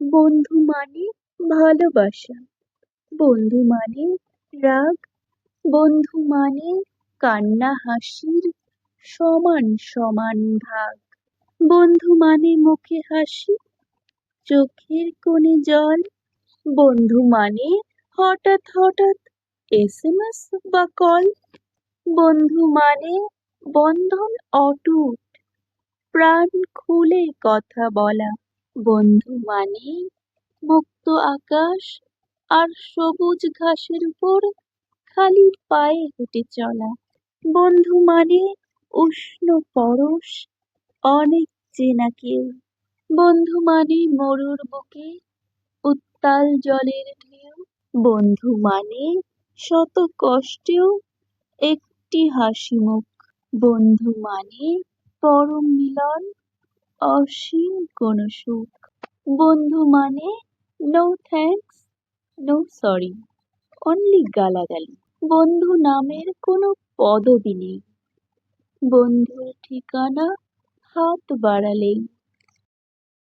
বন্ধু মানে ভালোবাসা। বন্ধু মানে রাগ। বন্ধু মানে কান্না, হাসির সমান সমান ভাগ। বন্ধু মানে মুখে হাসি, চোখের কোণে জল। বন্ধু মানে হঠাৎ হঠাৎ এসএমএস বা কল। বন্ধু মানে বন্ধন অটুট, প্রাণ খুলে কথা বলা। বন্ধু মানে মুক্ত আকাশ আর সবুজ ঘাসের উপর খালি পায়ে হেঁটে চলা। বন্ধু মানে উষ্ণ পরশ, অনেক চেনা কেউ। বন্ধু মানে মরুর বুকে উত্তাল জলের ঢেউ। বন্ধু মানে শত কষ্টেও একটি হাসি মুখ বন্ধু মানে পরম মিলন অসীম কোনো সুখ। বন্ধু মানে no thanks no sorry only গালাগালি। বন্ধু নামের কোনো পদবি নেই। বন্ধুর ঠিকানা হাত বাড়ালেই